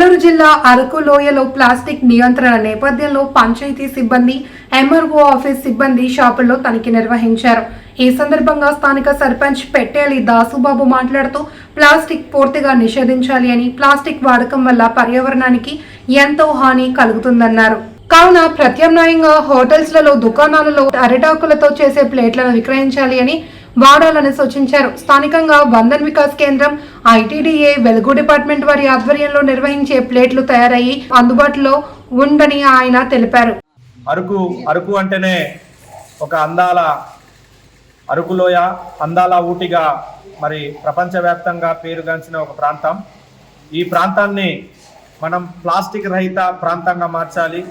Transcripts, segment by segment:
నెల్లూరు జిల్లా అరకు లోయలో ప్లాస్టిక్ నియంత్రణ నేపథ్యంలో పంచాయతీ సిబ్బంది ఎంఆర్ఓ ఆఫీస్ సిబ్బంది షాపుల్లో తనిఖీ నిర్వహించారు. ఈ సందర్భంగా స్థానిక సర్పంచ్ పెట్టేలి దాసుబాబు మాట్లాడుతూ ప్లాస్టిక్ పూర్తిగా నిషేధించాలి అని ప్లాస్టిక్ వాడకం వల్ల పర్యావరణానికి ఎంతో హాని కలుగుతుందన్నారు. కావున ప్రత్యామ్నాయంగా హోటల్స్లలో దుకాణాలలో అరిటాకులతో చేసే ప్లేట్లను విక్రయించాలి అని వాడాలని సూచించారు. స్థానికంగా బంధన్ వికాస్ కేంద్రం ఐటీడీఏ వెలుగు డిపార్ట్మెంట్ వారి ఆధ్వర్యంలో నిర్వహించే ప్లేట్లు తయారయ్యి అందుబాటులో ఉందని ఆయన తెలిపారు. అరకు అరకు అంటేనే ఒక అందాల అరకులోయ అందాల ఊటిగా మరి ప్రపంచవ్యాప్తంగా పేరుగాంచిన ఒక ప్రాంతం. ఈ ప్రాంతాన్ని మనం ప్లాస్టిక్ రహిత ప్రాంతంగా మార్చాలి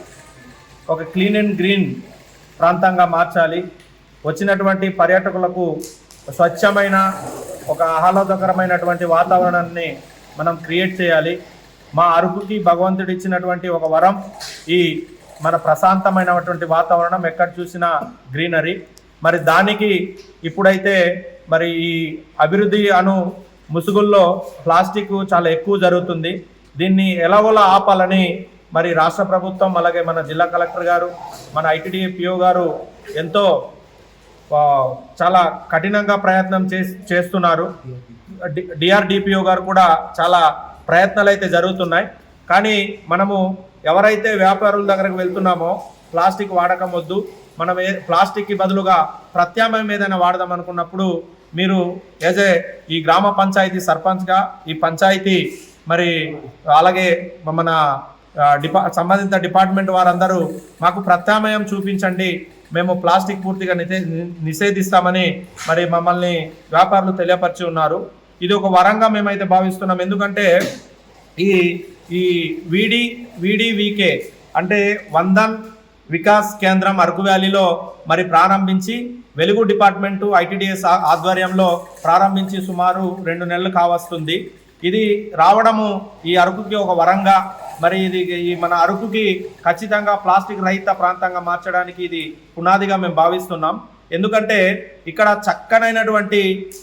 ఒక క్లీన్ అండ్ గ్రీన్ ప్రాంతంగా మార్చాలి. వచ్చినటువంటి పర్యాటకులకు స్వచ్ఛమైన ఒక ఆహ్లాదకరమైనటువంటి వాతావరణాన్ని మనం క్రియేట్ చేయాలి. మా అరుకుకి భగవంతుడు ఇచ్చినటువంటి ఒక వరం ఈ మన ప్రశాంతమైనటువంటి వాతావరణం ఎక్కడ చూసినా గ్రీనరీ. మరి దానికి ఇప్పుడైతే మరి ఈ అభివృద్ధి అను ముసుగుల్లో ప్లాస్టిక్ చాలా ఎక్కువ జరుగుతుంది. దీన్ని ఎలాగోలా ఆపాలని మరి రాష్ట్ర ప్రభుత్వం అలాగే మన జిల్లా కలెక్టర్ గారు మన ఐటీడీ పిఓ గారు ఎంతో చాలా కఠినంగా ప్రయత్నం చేస్- చేస్తున్నారు. డిఆర్డిపిఓ గారు కూడా చాలా ప్రయత్నాలు అయితే జరుగుతున్నాయి. కానీ మనము ఎవరైతే వ్యాపారుల దగ్గరకు వెళ్తున్నామో ప్లాస్టిక్ వాడకం వద్దు మనం ఏ ప్లాస్టిక్కి బదులుగా ప్రత్యామ్నాయం ఏదైనా వాడదాం అనుకున్నప్పుడు మీరు యాజ్ ఏ ఈ గ్రామ పంచాయతీ సర్పంచ్గా ఈ పంచాయతీ మరి అలాగే మన డిపా సంబంధిత డిపార్ట్మెంట్ వారందరూ మాకు ప్రత్యామ్నాయం చూపించండి. మేము ప్లాస్టిక్ పూర్తిగా నిషే- నిషేధిస్తామని మరి మమ్మల్ని వ్యాపారులు తెలియపరిచి ఉన్నారు. ఇది ఒక వరంగా మేమైతే భావిస్తున్నాం. ఎందుకంటే ఈ ఈ వీడి వీడివికే అంటే వందన్ వికాస్ కేంద్రం అరకు వ్యాలీలో మరి ప్రారంభించి వెలుగు డిపార్ట్మెంటు ఐటీడీఎస్ ఆధ్వర్యంలో ప్రారంభించి సుమారు రెండు నెలలు కావస్తుంది. ఇది రావడము ఈ అరకుకి ఒక వరంగా మరి ఇది ఈ మన అరకుకి ఖచ్చితంగా ప్లాస్టిక్ రహిత ప్రాంతంగా మార్చడానికి ఇది పునాదిగా మేము భావిస్తున్నాం. ఎందుకంటే ఇక్కడ చక్కనైనటువంటి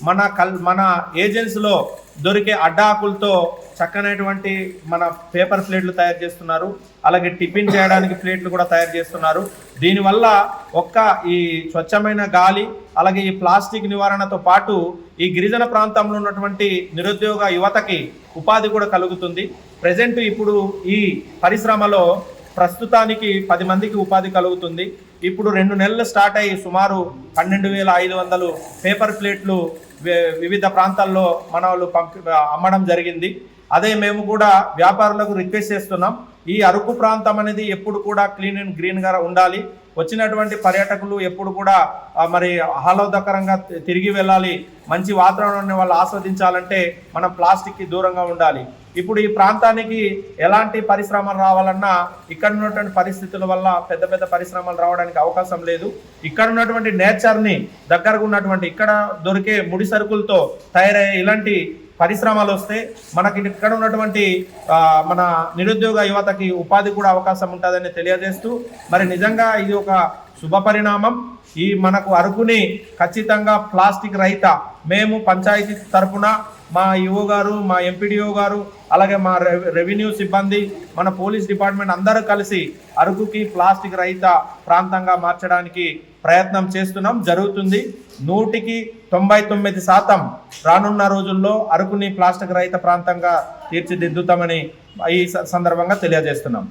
మన కల్ మన ఏజెన్సీలో దొరికే అడ్డాకులతో చక్కనైనటువంటి మన పేపర్ ప్లేట్లు తయారు చేస్తున్నారు. అలాగే టిఫిన్ చేయడానికి ప్లేట్లు కూడా తయారు చేస్తున్నారు. దీనివల్ల ఒక్క ఈ స్వచ్ఛమైన గాలి అలాగే ఈ ప్లాస్టిక్ నివారణతో పాటు ఈ గిరిజన ప్రాంతంలో ఉన్నటువంటి నిరుద్యోగ యువతకి ఉపాధి కూడా కలుగుతుంది. ప్రజెంట్ ఇప్పుడు ఈ పరిశ్రమలో ప్రస్తుతానికి పది మందికి ఉపాధి కలుగుతుంది. ఇప్పుడు రెండు నెలలు స్టార్ట్ అయ్యి సుమారు పన్నెండు వేల ఐదు వందలు పేపర్ ప్లేట్లు వివిధ ప్రాంతాల్లో మన వాళ్ళు పంపి అమ్మడం జరిగింది. అదే మేము కూడా వ్యాపారులకు రిక్వెస్ట్ చేస్తున్నాం. ఈ అరకు ప్రాంతం అనేది ఎప్పుడు కూడా క్లీన్ అండ్ గ్రీన్గా ఉండాలి. వచ్చినటువంటి పర్యాటకులు ఎప్పుడు కూడా మరి ఆహ్లాదకరంగా తిరిగి వెళ్ళాలి. మంచి వాతావరణాన్ని వాళ్ళు ఆస్వాదించాలంటే మనం ప్లాస్టిక్కి దూరంగా ఉండాలి. ఇప్పుడు ఈ ప్రాంతానికి ఎలాంటి పరిశ్రమలు రావాలన్నా ఇక్కడ ఉన్నటువంటి పరిస్థితుల వల్ల పెద్ద పెద్ద పరిశ్రమలు రావడానికి అవకాశం లేదు. ఇక్కడ ఉన్నటువంటి నేచర్ని దగ్గరకు ఉన్నటువంటి ఇక్కడ దొరికే ముడి సరుకులతో తయారయ్యే ఇలాంటి పరిశ్రమలు వస్తే మనకి ఇక్కడ ఉన్నటువంటి మన నిరుద్యోగ యువతకి ఉపాధి కూడా అవకాశం ఉంటుందని తెలియజేస్తూ మరి నిజంగా ఇది ఒక శుభ పరిణామం. ఈ మనకు అరకుని ఖచ్చితంగా ప్లాస్టిక్ రహిత మేము పంచాయతీ తరఫున మా ఈఓ గారు మా ఎంపీడీఓ గారు అలాగే మా రెవెన్యూ సిబ్బంది మన పోలీస్ డిపార్ట్మెంట్ అందరూ కలిసి అరకుకి ప్లాస్టిక్ రహిత ప్రాంతంగా మార్చడానికి ప్రయత్నం చేస్తున్నాం. జరుగుతుంది. నూటికి తొంభై తొమ్మిది శాతం రానున్న రోజుల్లో అరకుని ప్లాస్టిక్ రహిత ప్రాంతంగా తీర్చిదిద్దుతామని ఈ స- సందర్భంగా తెలియజేస్తున్నాం.